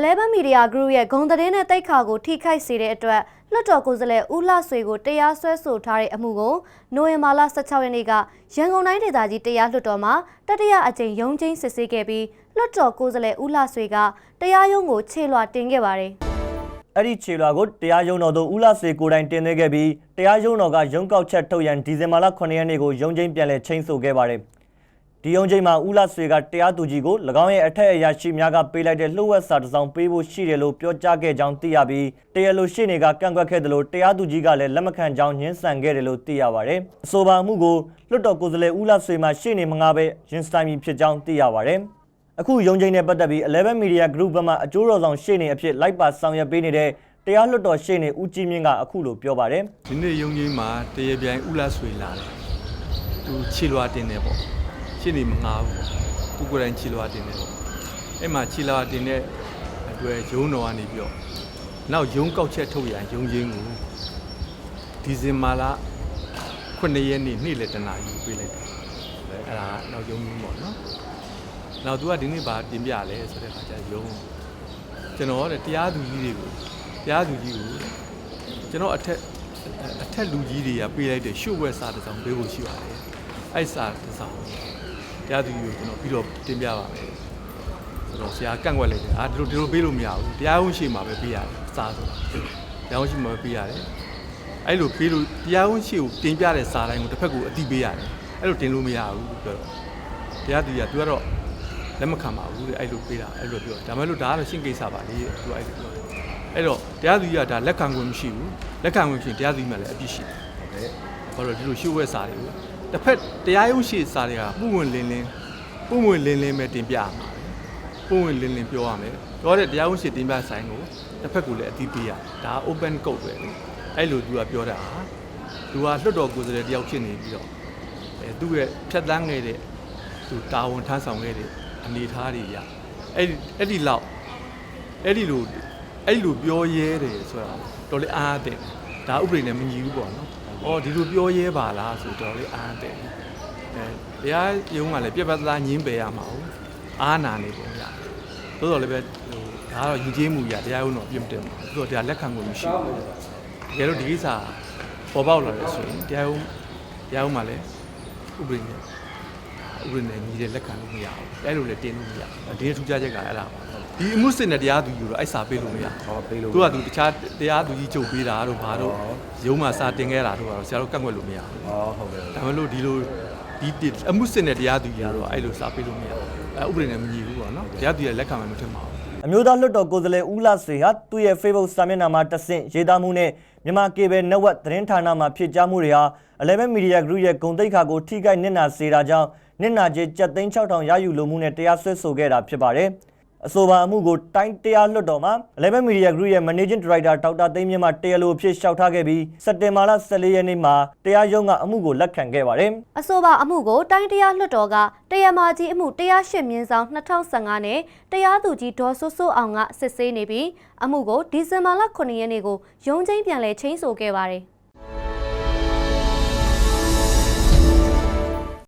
11 Media Group ရဲ့ဂုံသတင်းနဲ့တိုက်ခါကိုထိခိုက်စေတဲ့အတွက်လွှတ်တော်ကိုယ်စားလှယ်ဦးလှဆွေကိုတရားစွဲဆိုထားတဲ့အမှုကိုနိုဝင်ဘာလ16ရက်နေ့ကရန်ကုန်တိုင်းဒေသကြီးတရားလွှတ်တော်မှာတတိယအကြိမ်ရုံးချင်းစစ်ဆေးခဲ့ပြီးလွှတ်တော်ကိုယ်စားလှယ်ဦးလှဆွေကတရားရုံးကိုခြေလွှာတင်ခဲ့ပါတယ်အဲ့ဒီခြေလွှာကိုတရားရုံးတော်သို့ဦးလာစေကိုယ်တိုင်တင်သွင်းခဲ့ပြီးတရားရုံးတော်ကရုံးကောက်ချက်ထုတ်ရန်ဒီဇင်ဘာလ9ရက်နေ့ကိုရုံးချင်းပြန်လည်ချိန်ဆိုခဲ့ပါတယ်။ ဒီရုံးချင်းမှာဦးလာစေကတရားသူကြီးကို၎င်းရဲ့အထက်အရာရှိများကပေးလိုက်တဲ့လှုပ်ဝက်စာတစ်စောင်ပေးဖို့ရှိတယ်လို့ပြောကြားခဲ့ကြောင်းသိရပြီးတရားလိုရှေ့နေကကန့်ကွက်ခဲ့တယ်လို့တရားသူကြီးကလည်းလက်မခံကြောင်းညှင်းဆန်ခဲ့တယ်လို့သိရပါတယ်။အဆိုပါအမှုကိုလွှတ်တော်ကိုယ်စားလှယ်ဦးလာစေမှရှေ့နေမငါပဲရင်စတိုင်မီဖြစ်ကြောင်းသိရပါတယ်။အခုရုံးချိန်နဲ့ပတ်သက်ပြီး11 Media Group ဘက်မှအကျိုးတော်ဆောင်ရှေ့နေအဖြစ်လိုက်ပါဆောင်ရွက်ပေးနေတဲ့တရားလွှတ်တော်ရှေ့နေဦးကြီးမြင့်ကအခုလိုပြောပါတယ်ဒီနေ့ရုံကြီးမှာတရပြိုင်ဥလာဆွေလာတယ်သူခြေလွာတင်တယ်ပေါ့ ရှင်းနေမငားဘူးသူကိုယ်တိုင်ခြေလွာတင်တယ်ပေါ့အဲ့မှာခြေလွာတင်တဲ့အတွက်ရုံတော်ကနေပြီးတော့နောက်ရုံကောက်ချက်ထုတ်ရန်ရုံချင်းကိုဒီဇင်ဘာလ9ရက်နေ့နေ့လယ်တနာရီပြေးလိုက်တယ်အဲ့ဒါကနောက်ရုံချင်းပေါ့နော်နောက်သူကဒီနေ့ဗာတင်ပြလဲဆိုတဲ့အခါကျရုံကျွန်တော်တဲ့တရားသူကြီးတွေကိုတရားသူကြီးကိုကျွန်တော်အထက်အထက်လူကြီးတွေကပေးလိုက်တဲ့ရှုပ်ဝက်စာတစ်စောင်ပေးဖို့ရှိပါတယ်။အဲ့စာတစ်စောင် တရားသူကြီးကိုကျွန်တော်ပြီးတော့တင်ပြပါမယ်။ဆိုတော့ဆရာကန့်ကွက်လိုက်တယ်။အာဒီလိုဒီလိုပေးလို့မရဘူး။တရားရုံးရှိမှာပဲပေးရတယ်။စာဆိုတာ။တရားရုံးရှိမှာပဲပေးရတယ်။အဲ့လိုပေးလို့တရားရုံးရှိကိုတင်ပြတဲ့စာတိုင်းကိုတစ်ဖက်ကိုအတိပေးရတယ်။အဲ့လိုတင်လို့မရဘူးလို့ပြောတော့တရားသူကြီးကသူကတော့လက်မခံပါဘူးတဲ့အဲ့လိုပေးတာအဲ့လိုပြောဒါမဲ့လို့ဒါကတော့ရှင်းကိစ္စပါလေတဲ့သူကအဲ့လိုပြောတယ်အဲ့တော့တရားသူကြီးကဒါလက်ခံခွင့်မရှိဘူးလက်ခံခွင့်ရှိရင်တရားသူကြီးမှလည်းအပြစ်ရှိတယ်ဟုတ်တယ်ဘာလို့ဒီလိုရှုပ်ဝဲစာတွေကို တစ်ဖက်တရားရုံးရှိစာတွေကပုံဝင်လင်းလင်းပုံဝင်လင်းလင်းပဲတင်ပြရမှာပဲပုံဝင်လင်းလင်းပြောရမယ်ပြောတဲ့တရားရုံးရှိတင်ပြဆိုင်ကိုတစ်ဖက်ကိုလည်းအတိပေးရဒါ open code ပဲလေအဲ့လိုသူကပြောတာဟာသူကလွတ်တော်ကိုယ်စားလှယ်တယောက်ဖြစ်နေပြီးတော့အဲသူ့ရဲ့ဖြတ်တန်းခဲ့တဲ့သူတာဝန်ထမ်းဆောင်ခဲ့တဲ့အနေအထားတွေရအဲ့ဒီအဲ့ဒီလောက်အဲ့ဒီလိုအဲ့ဒီလိုပြောရဲတယ်ဆိုတာတော်လေးအားတဲ့ဒါဥပဒေနဲ့မညီဘူးပေါ့နော်။ အော်ဒီလိုပြောရဲပါလားဆိုတော်လေးအားတဲ့အဲတရားရုံးကလည်းပြက်ပြက်သားသားညင်းပယ်ရမှာဟုတ်အားနာနေပုံရ။သို့တော်လည်းပဲဟိုဒါကတော့ယဉ်ကျေးမှုရတရားရုံးတော့ပြစ်မတင်ပါဘူး။သို့တော်တရားလက်ခံကိုမရှိဘူး။တကယ်လို့ဒီကိစ္စပေါ်ပေါက်လာတယ်ဆိုရင်တရားရုံးတရားရုံးမှာလည်းဥပဒေနဲ့ဥပဒေနဲ့ညီတဲ့လက်ခံလို့မရဘူး။အဲ့လိုလည်းတင်းလို့မရဘူး။ဒီနေ့ထူးခြားချက်ကအဲ့ဒါပါ။ ဒီအမှုစစ်နဲ့တရားသူကြီးတော့အဲ့စာပေးလို့မရဘူးဟောပေးလို့သူကသူတခြားတရားသူကြီးချုပ်ပေးတာတို့ဘာတို့ရုံးမှာစာတင်ခဲ့တာတို့ကတော့ဆရာတို့ကန့်ကွက်လို့မရဘူးဟောဟုတ်ကဲ့။ဒါမှမဟုတ်ဒီလိုဒီတစ်အမှုစစ်နဲ့တရားသူကြီးကတော့အဲ့လိုစာပေးလို့မရဘူး။အဲဥပဒေနဲ့မညီဘူးပေါ့နော်။တရားသူကြီးကလက်ခံမှမထင်ပါဘူး။အမျိုးသားလွှတ်တော်ကိုယ်စားလှယ်ဦးလာစေဟာသူ့ရဲ့ Facebook စာမျက်နှာမှာတဆင့်ရေးသားမှုနဲ့မြန်မာ Cable Network သတင်းဌာနမှာဖြစ်ကြားမှုတွေဟာ11 Media Group ရဲ့ဂုံတိတ်ခါကိုထိခိုက်နစ်နာစေတာကြောင့်နစ်နာကျေး7300ရယူလိုမှုနဲ့တရားစွဲဆိုခဲ့တာဖြစ်ပါတယ်။ အဆိုပါအမှုကိုတိုင်းတရားလွှတ်တော်မှာ11 Media Group ရဲ့ Managing Director ဒေါက်တာသိန်းမြင့်မှတရားလိုအဖြစ်လျှောက်ထားခဲ့ပြီးစက်တင်ဘာလ14ရက်နေ့မှာတရားရုံးကအမှုကိုလက်ခံခဲ့ပါတယ်။အဆိုပါအမှုကိုတိုင်းတရားလွှတ်တော်ကတရားမာကြီးအမှုတရားရှင်းမြင်းဆောင်2015နဲ့တရားသူကြီးဒေါ်စိုးစိုးအောင်ကစစ်ဆေးနေပြီးအမှုကိုဒီဇင်ဘာလ9ရက်နေ့ကိုရုံးချင်းပြန်လည်ချင်းဆိုခဲ့ပါတယ်။